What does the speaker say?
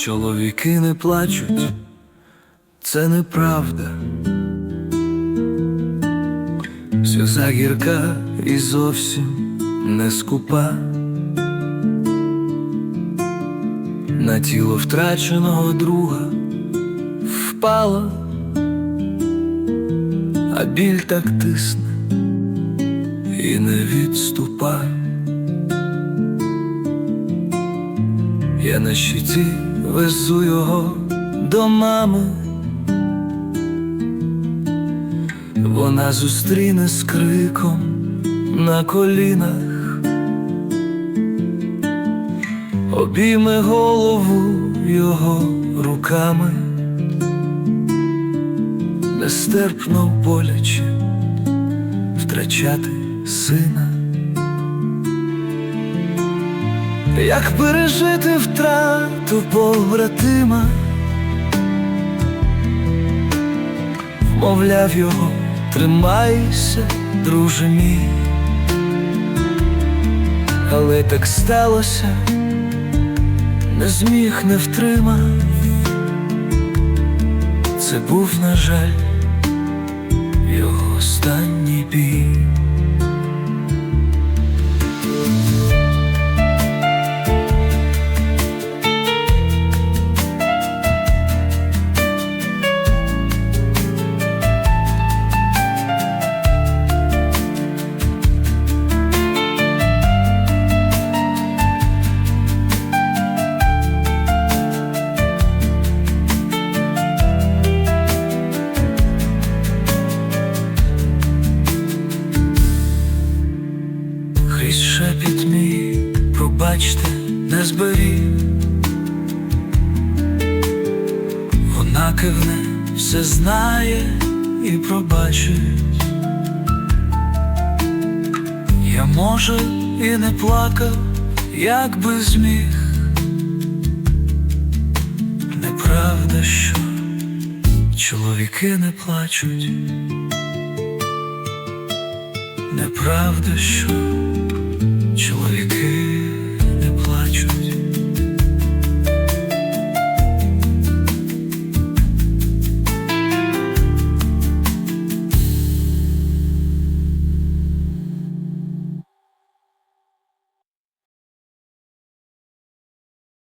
чоловіки не плачуть, це неправда. Сльоза гірка і зовсім не скупа. На тіло втраченого друга впала, а біль так тисне і не відступа. Я на щиті везу його до мами. Вона зустріне з криком на колінах, обійме голову його руками, нестерпно боляче втрачати сина. Як пережити втрату побратима, вмовляв його, тримайся, друже мій, але так сталося, не зміг, не втримав, це був, на жаль, його останній бій. Пробачте, не зберіг. Вона кивне, все знає і пробачить. Я може і не плакав, як би зміг. Неправда, що чоловіки не плачуть. Неправда, що